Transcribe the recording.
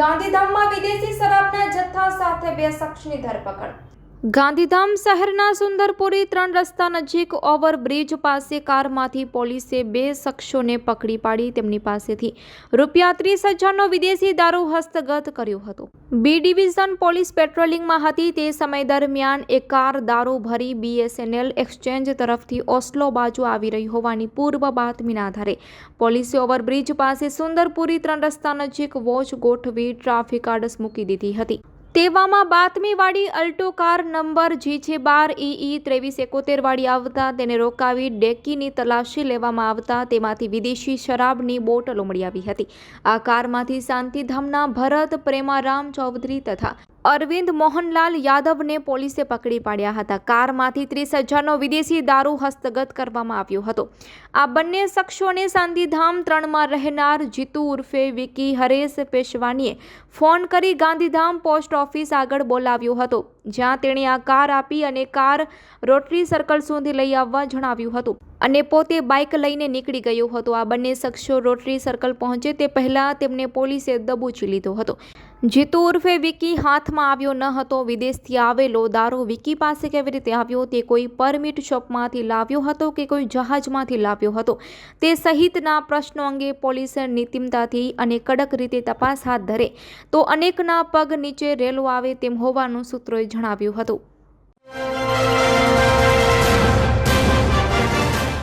ગાંધીધામમાં વિદેશી શરાબના જથ્થા સાથે બે શખ્સની ધરપકડ. ગાંધીધામ શહેરના સુંદરપુરી ત્રણ રસ્તા નજીક ઓવરબ્રિજ પાસે કારમાંથી પોલીસે બે શખ્સોને પકડી પાડી તેમની પાસેથી રૂપિયા ત્રીસ હજારનો વિદેશી દારૂ હસ્તગત કર્યો હતો. બી ડિવિઝન પોલીસ પેટ્રોલિંગમાં હતી તે સમય દરમિયાન એક કાર દારૂ ભરી બીએસએનએલ એક્સચેન્જ તરફથી ઓસ્લો બાજુ આવી રહી હોવાની પૂર્વ બાતમીના આધારે પોલીસે ઓવરબ્રિજ પાસે સુંદરપુરી ત્રણ રસ્તા નજીક વોચ ગોઠવી ટ્રાફિક આડસ મૂકી દીધી હતી. તેવામાં બાતમીવાળી અલ્ટો કાર નંબર જી છે બાર ઈ ત્રેવીસ એકોતેરવાળી આવતા તેને રોકાવી ડેકીની તલાશી લેવામાં આવતા તેમાંથી વિદેશી શરાબની બોટલો મળી આવી હતી. આ કારમાંથી શાંતિધામના ભરત, પ્રેમારામ ચૌધરી તથા અરવિંદ મોહનલાલ યાદવને પોલીસે પકડી પાડ્યા હતા. કારમાંથી ત્રીસ હજારનો વિદેશી દારૂ હસ્તગત કરવામાં આવ્યો હતો. આ બંને શખ્સોને શાંતિધામ ત્રણમાં રહેનાર જીતુ ઉર્ફે વિકી હરેશ પેશવાનીએ ફોન કરી ગાંધીધામ પોસ્ટ ઓફિસ આગળ બોલાવ્યો હતો. જ્યાં તેણે આ કાર આપી અને કાર રોટરી સર્કલ સુધી લઈ આવવા જણાવ્યું હતું. અને પોતે બાઇક લઈને નીકળી ગયો હતો. આ બંને શખ્સો રોટરી સર્કલ પહોંચે તે પહેલાં તેમને પોલીસે દબોચી લીધો હતો. જીતુ ઉર્ફે વિકી હાથમાં આવ્યો ન હતો, વિદેશથી આવેલો દારૂ વિકી પાસે કેવી રીતે આવ્યો, તે કોઈ પરમિટ શોપમાંથી લાવ્યો હતો કે કોઈ જહાજમાંથી લાવ્યો હતો? તે સહિતના પ્રશ્નો અંગે પોલીસ નીતિમતાથી અને કડક રીતે તપાસ હાથ ધરે. તો અનેકના પગ નીચે રેલો આવે તેમ હોવાનું સૂત્રોએ જણાવ્યું હતું.